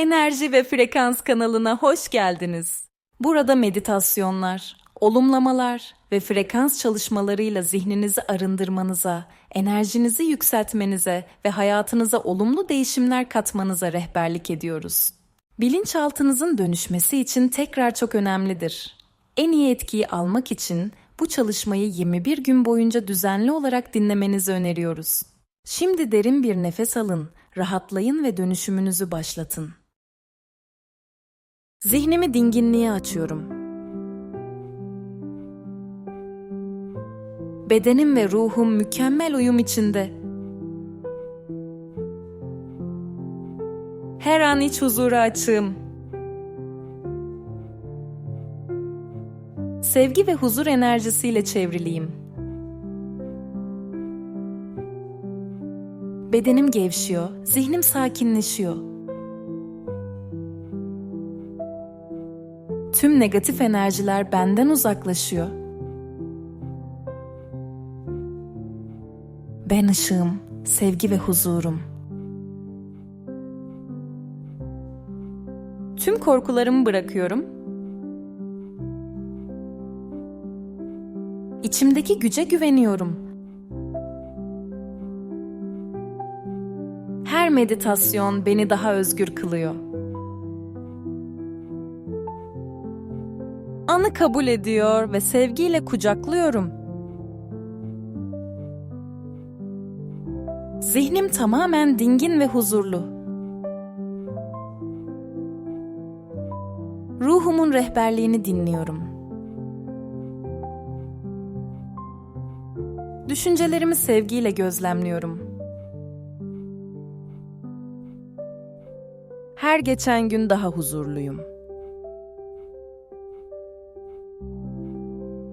Enerji ve Frekans kanalına hoş geldiniz. Burada meditasyonlar, olumlamalar ve frekans çalışmalarıyla zihninizi arındırmanıza, enerjinizi yükseltmenize ve hayatınıza olumlu değişimler katmanıza rehberlik ediyoruz. Bilinçaltınızın dönüşmesi için tekrar çok önemlidir. En iyi etkiyi almak için bu çalışmayı 21 gün boyunca düzenli olarak dinlemenizi öneriyoruz. Şimdi derin bir nefes alın, rahatlayın ve dönüşümünüzü başlatın. Zihnimi dinginliğe açıyorum. Bedenim ve ruhum mükemmel uyum içinde. Her an iç huzura açığım. Sevgi ve huzur enerjisiyle çevriliyim. Bedenim gevşiyor, zihnim sakinleşiyor. Tüm negatif enerjiler benden uzaklaşıyor. Ben ışığım, sevgi ve huzurum. Tüm korkularımı bırakıyorum. İçimdeki güce güveniyorum. Her meditasyon beni daha özgür kılıyor. Kabul ediyor ve sevgiyle kucaklıyorum. Zihnim tamamen dingin ve huzurlu. Ruhumun rehberliğini dinliyorum. Düşüncelerimi sevgiyle gözlemliyorum. Her geçen gün daha huzurluyum.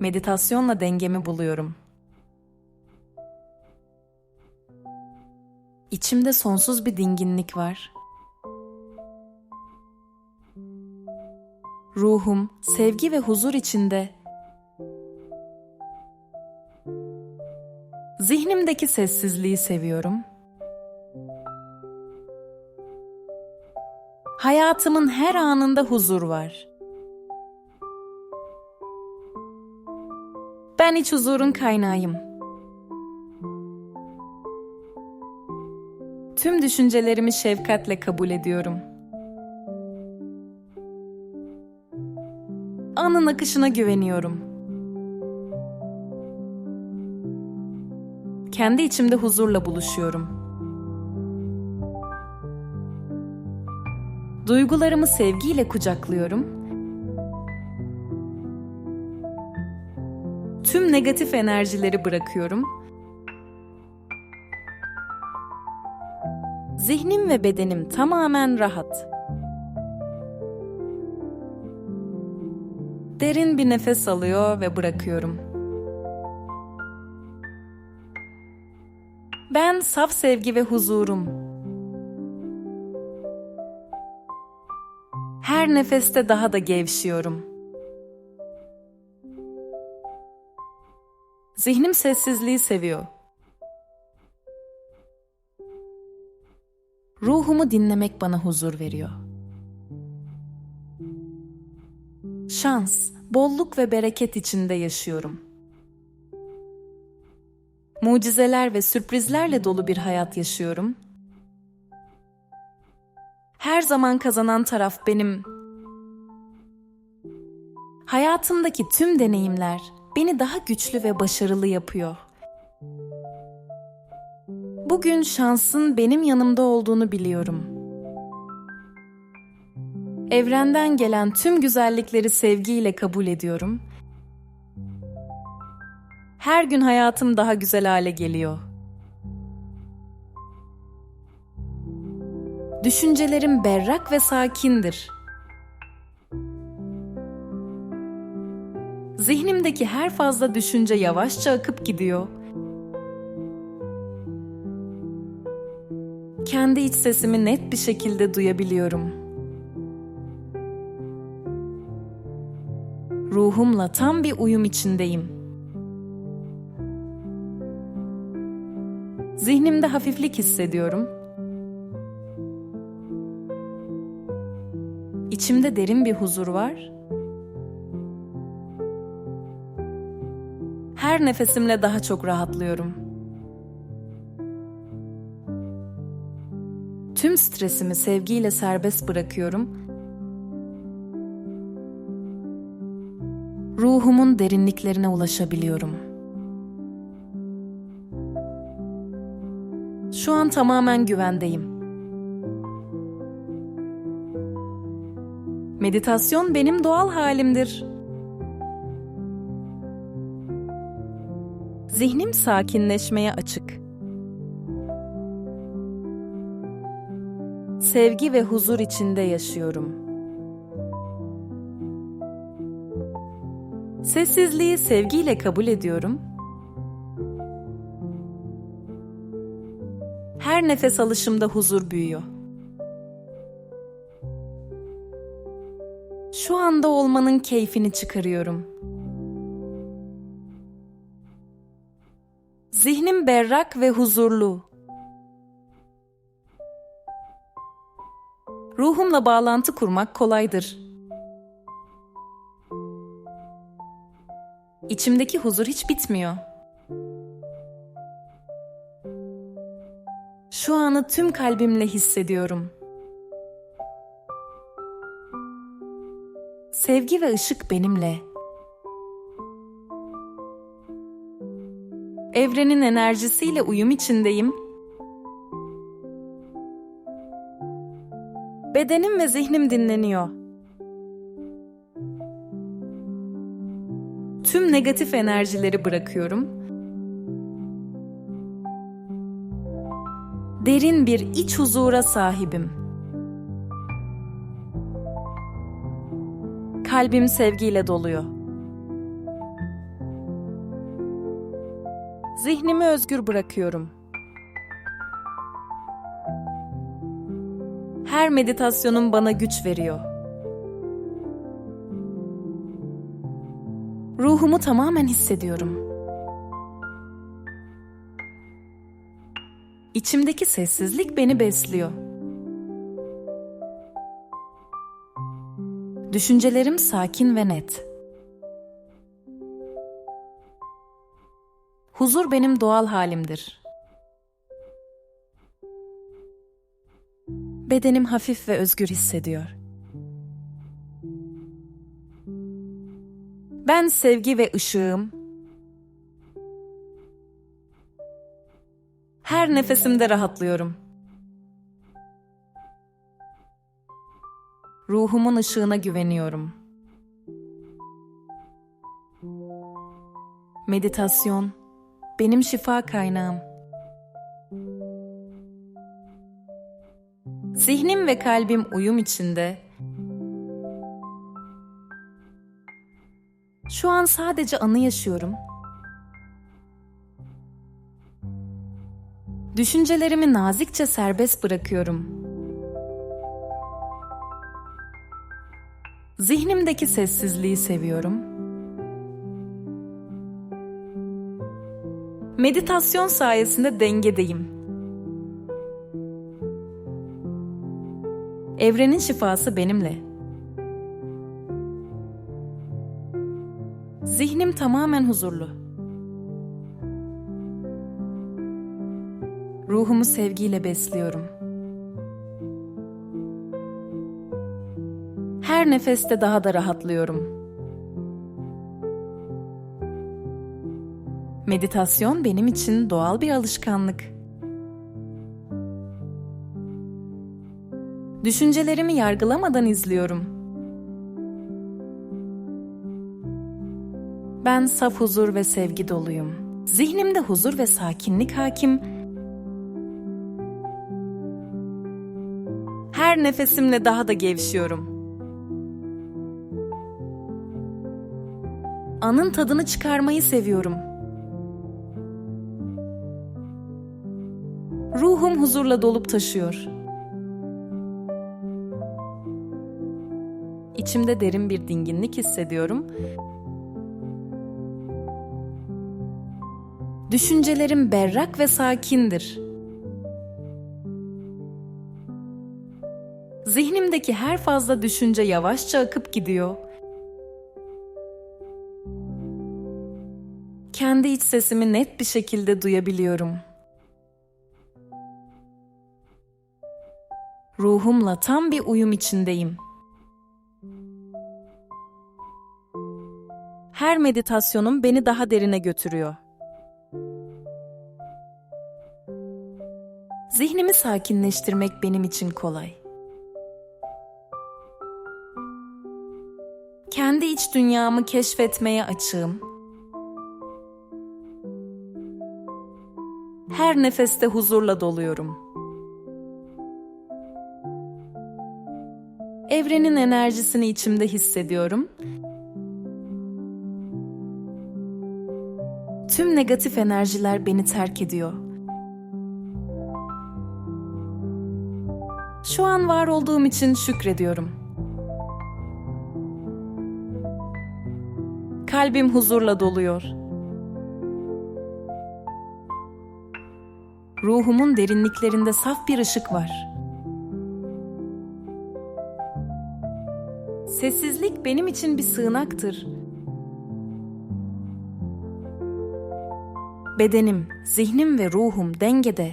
Meditasyonla dengemi buluyorum. İçimde sonsuz bir dinginlik var. Ruhum sevgi ve huzur içinde. Zihnimdeki sessizliği seviyorum. Hayatımın her anında huzur var. Ben iç huzurun kaynağıyım. Tüm düşüncelerimi şefkatle kabul ediyorum. Anın akışına güveniyorum. Kendi içimde huzurla buluşuyorum. Duygularımı sevgiyle kucaklıyorum. Tüm negatif enerjileri bırakıyorum. Zihnim ve bedenim tamamen rahat. Derin bir nefes alıyor ve bırakıyorum. Ben saf sevgi ve huzurum. Her nefeste daha da gevşiyorum. Zihnim sessizliği seviyor. Ruhumu dinlemek bana huzur veriyor. Şans, bolluk ve bereket içinde yaşıyorum. Mucizeler ve sürprizlerle dolu bir hayat yaşıyorum. Her zaman kazanan taraf benim. Hayatımdaki tüm deneyimler beni daha güçlü ve başarılı yapıyor. Bugün şansın benim yanımda olduğunu biliyorum. Evrenden gelen tüm güzellikleri sevgiyle kabul ediyorum. Her gün hayatım daha güzel hale geliyor. Düşüncelerim berrak ve sakindir. Zihnimdeki her fazla düşünce yavaşça akıp gidiyor. Kendi iç sesimi net bir şekilde duyabiliyorum. Ruhumla tam bir uyum içindeyim. Zihnimde hafiflik hissediyorum. İçimde derin bir huzur var. Her nefesimle daha çok rahatlıyorum. Tüm stresimi sevgiyle serbest bırakıyorum. Ruhumun derinliklerine ulaşabiliyorum. Şu an tamamen güvendeyim. Meditasyon benim doğal halimdir. Zihnim sakinleşmeye açık. Sevgi ve huzur içinde yaşıyorum. Sessizliği sevgiyle kabul ediyorum. Her nefes alışımda huzur büyüyor. Şu anda olmanın keyfini çıkarıyorum. Berrak ve huzurlu. Ruhumla bağlantı kurmak kolaydır. İçimdeki huzur hiç bitmiyor. Şu anı tüm kalbimle hissediyorum. Sevgi ve ışık benimle. Evrenin enerjisiyle uyum içindeyim. Bedenim ve zihnim dinleniyor. Tüm negatif enerjileri bırakıyorum. Derin bir iç huzura sahibim. Kalbim sevgiyle doluyor. Zihnimi özgür bırakıyorum. Her meditasyonum bana güç veriyor. Ruhumu tamamen hissediyorum. İçimdeki sessizlik beni besliyor. Düşüncelerim sakin ve net. Huzur benim doğal halimdir. Bedenim hafif ve özgür hissediyor. Ben sevgi ve ışığım. Her nefesimde rahatlıyorum. Ruhumun ışığına güveniyorum. Meditasyon benim şifa kaynağım. Zihnim ve kalbim uyum içinde. Şu an sadece anı yaşıyorum. Düşüncelerimi nazikçe serbest bırakıyorum. Zihnimdeki sessizliği seviyorum. Meditasyon sayesinde dengedeyim. Evrenin şifası benimle. Zihnim tamamen huzurlu. Ruhumu sevgiyle besliyorum. Her nefeste daha da rahatlıyorum. Meditasyon benim için doğal bir alışkanlık. Düşüncelerimi yargılamadan izliyorum. Ben saf huzur ve sevgi doluyum. Zihnimde huzur ve sakinlik hakim. Her nefesimle daha da gevşiyorum. Anın tadını çıkarmayı seviyorum. Huzurla dolup taşıyor. İçimde derin bir dinginlik hissediyorum. Düşüncelerim berrak ve sakindir. Zihnimde zihnimdeki her fazla düşünce yavaşça akıp gidiyor. Kendi iç sesimi net bir şekilde duyabiliyorum. Ruhumla tam bir uyum içindeyim. Her meditasyonum beni daha derine götürüyor. Zihnimi sakinleştirmek benim için kolay. Kendi iç dünyamı keşfetmeye açığım. Her nefeste huzurla doluyorum. Evrenin enerjisini içimde hissediyorum. Tüm negatif enerjiler beni terk ediyor. Şu an var olduğum için şükrediyorum. Kalbim huzurla doluyor. Ruhumun derinliklerinde saf bir ışık var. Sessizlik benim için bir sığınaktır. Bedenim, zihnim ve ruhum dengede.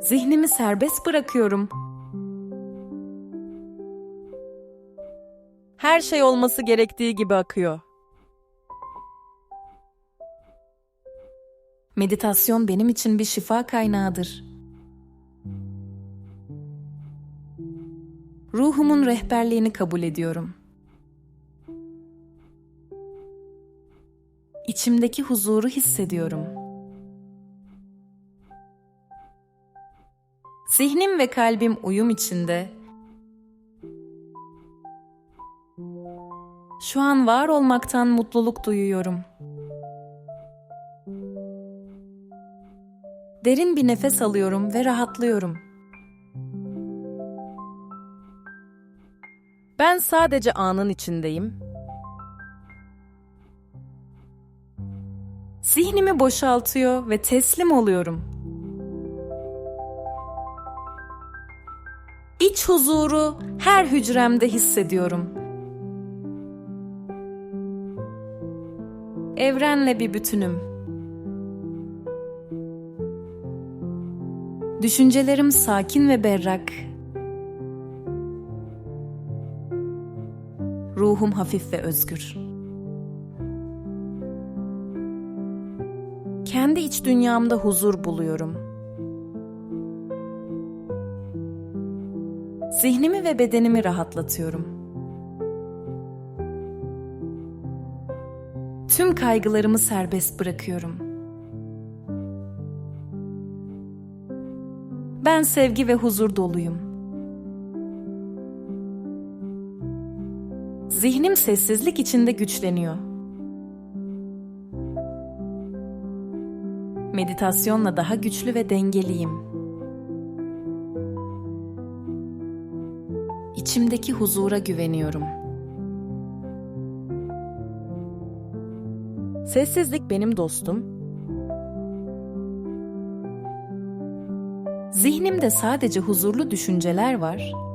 Zihnimi serbest bırakıyorum. Her şey olması gerektiği gibi akıyor. Meditasyon benim için bir şifa kaynağıdır. Ruhumun rehberliğini kabul ediyorum. İçimdeki huzuru hissediyorum. Zihnim ve kalbim uyum içinde. Şu an var olmaktan mutluluk duyuyorum. Derin bir nefes alıyorum ve rahatlıyorum. Ben sadece anın içindeyim. Zihnimi boşaltıyor ve teslim oluyorum. İç huzuru her hücremde hissediyorum. Evrenle bir bütünüm. Düşüncelerim sakin ve berrak. Ruhum hafif ve özgür. Kendi iç dünyamda huzur buluyorum. Zihnimi ve bedenimi rahatlatıyorum. Tüm kaygılarımı serbest bırakıyorum. Ben sevgi ve huzur doluyum. Zihnim sessizlik içinde güçleniyor. Meditasyonla daha güçlü ve dengeliyim. İçimdeki huzura güveniyorum. Sessizlik benim dostum. Zihnimde sadece huzurlu düşünceler var.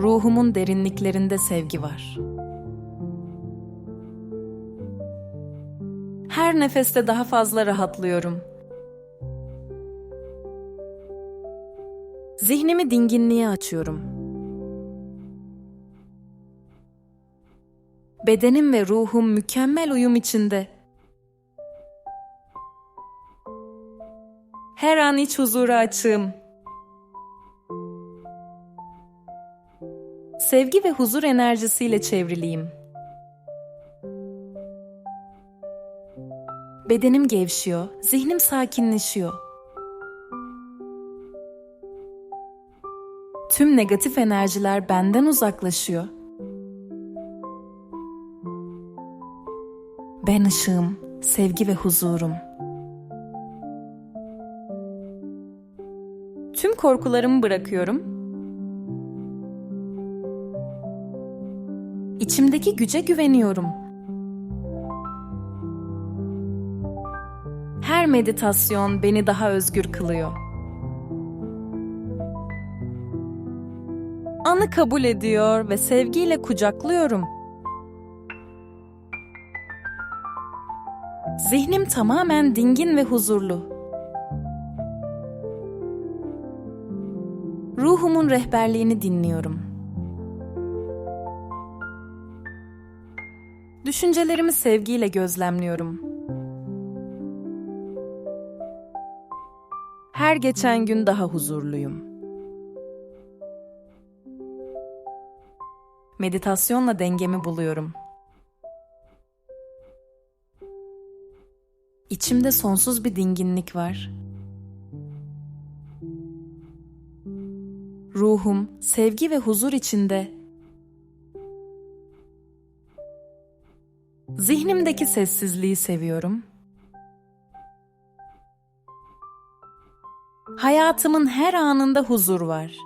Ruhumun derinliklerinde sevgi var. Her nefeste daha fazla rahatlıyorum. Zihnimi dinginliğe açıyorum. Bedenim ve ruhum mükemmel uyum içinde. Her an iç huzura açığım. Sevgi ve huzur enerjisiyle çevriliyim. Bedenim gevşiyor, zihnim sakinleşiyor. Tüm negatif enerjiler benden uzaklaşıyor. Ben ışığım, sevgi ve huzurum. Tüm korkularımı bırakıyorum. İçimdeki güce güveniyorum. Her meditasyon beni daha özgür kılıyor. Anı kabul ediyor ve sevgiyle kucaklıyorum. Zihnim tamamen dingin ve huzurlu. Ruhumun rehberliğini dinliyorum. Düşüncelerimi sevgiyle gözlemliyorum. Her geçen gün daha huzurluyum. Meditasyonla dengemi buluyorum. İçimde sonsuz bir dinginlik var. Ruhum sevgi ve huzur içinde. Zihnimdeki sessizliği seviyorum. Hayatımın her anında huzur var.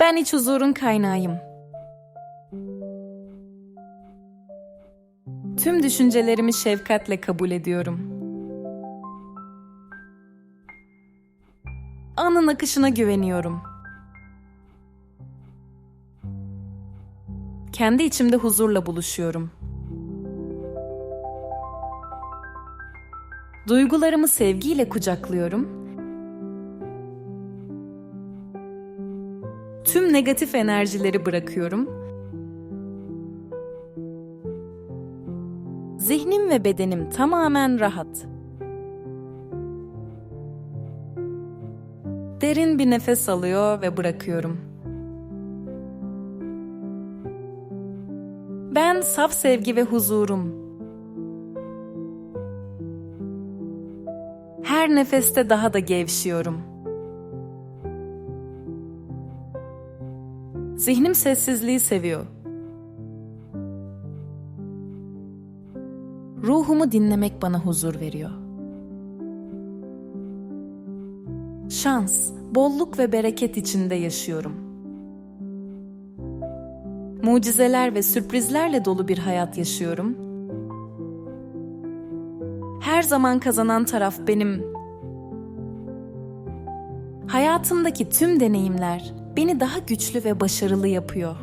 Ben iç huzurun kaynağıyım. Tüm düşüncelerimi şefkatle kabul ediyorum. Anın akışına güveniyorum. Kendi içimde huzurla buluşuyorum. Duygularımı sevgiyle kucaklıyorum. Tüm negatif enerjileri bırakıyorum. Zihnim ve bedenim tamamen rahat. Derin bir nefes alıyor ve bırakıyorum. Ben saf sevgi ve huzurum. Her nefeste daha da gevşiyorum. Zihnim sessizliği seviyor. Ruhumu dinlemek bana huzur veriyor. Şans, bolluk ve bereket içinde yaşıyorum. Mucizeler ve sürprizlerle dolu bir hayat yaşıyorum. Her zaman kazanan taraf benim. Hayatımdaki tüm deneyimler beni daha güçlü ve başarılı yapıyor.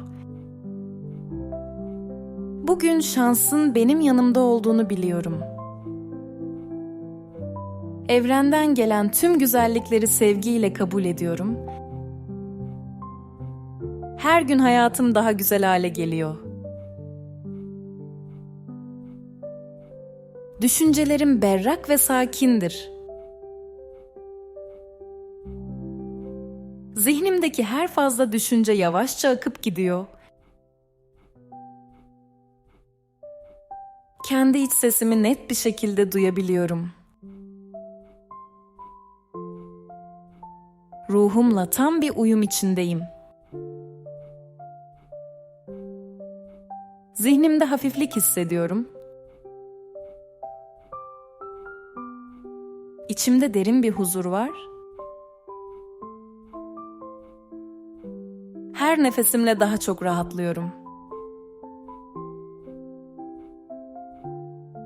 Bugün şansın benim yanımda olduğunu biliyorum. Evrenden gelen tüm güzellikleri sevgiyle kabul ediyorum. Her gün hayatım daha güzel hale geliyor. Düşüncelerim berrak ve sakindir. Zihnimdeki her fazla düşünce yavaşça akıp gidiyor. Kendi iç sesimi net bir şekilde duyabiliyorum. Ruhumla tam bir uyum içindeyim. Zihnimde hafiflik hissediyorum. İçimde derin bir huzur var. Her nefesimle daha çok rahatlıyorum.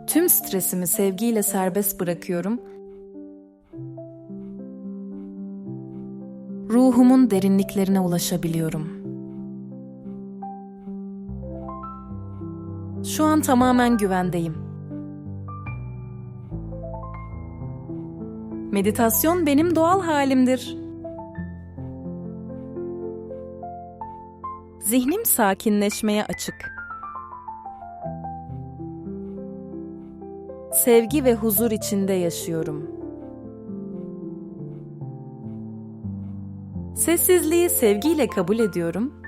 Tüm stresimi sevgiyle serbest bırakıyorum. Ruhumun derinliklerine ulaşabiliyorum. Şu an tamamen güvendeyim. Meditasyon benim doğal halimdir. Zihnim sakinleşmeye açık. Sevgi ve huzur içinde yaşıyorum. Sessizliği sevgiyle kabul ediyorum.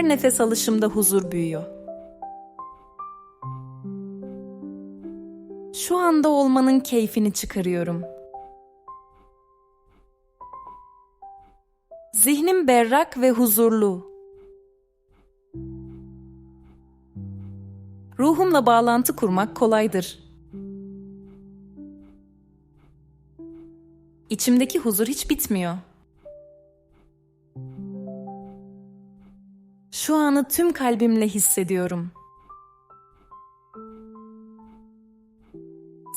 Her nefes alışımda huzur büyüyor. Şu anda olmanın keyfini çıkarıyorum. Zihnim berrak ve huzurlu. Ruhumla bağlantı kurmak kolaydır. İçimdeki huzur hiç bitmiyor. Şu anı tüm kalbimle hissediyorum.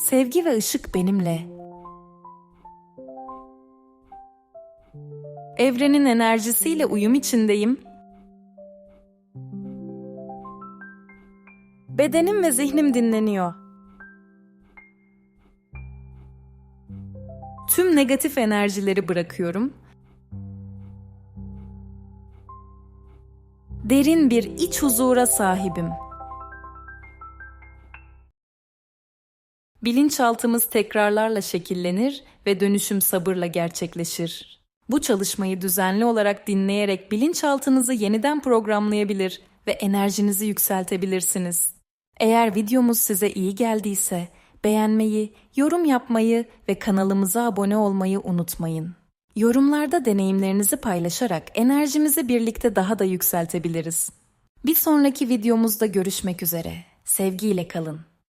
Sevgi ve ışık benimle. Evrenin enerjisiyle uyum içindeyim. Bedenim ve zihnim dinleniyor. Tüm negatif enerjileri bırakıyorum. Derin bir iç huzura sahibim. Bilinçaltımız tekrarlarla şekillenir ve dönüşüm sabırla gerçekleşir. Bu çalışmayı düzenli olarak dinleyerek bilinçaltınızı yeniden programlayabilir ve enerjinizi yükseltebilirsiniz. Eğer videomuz size iyi geldiyse beğenmeyi, yorum yapmayı ve kanalımıza abone olmayı unutmayın. Yorumlarda deneyimlerinizi paylaşarak enerjimizi birlikte daha da yükseltebiliriz. Bir sonraki videomuzda görüşmek üzere. Sevgiyle kalın.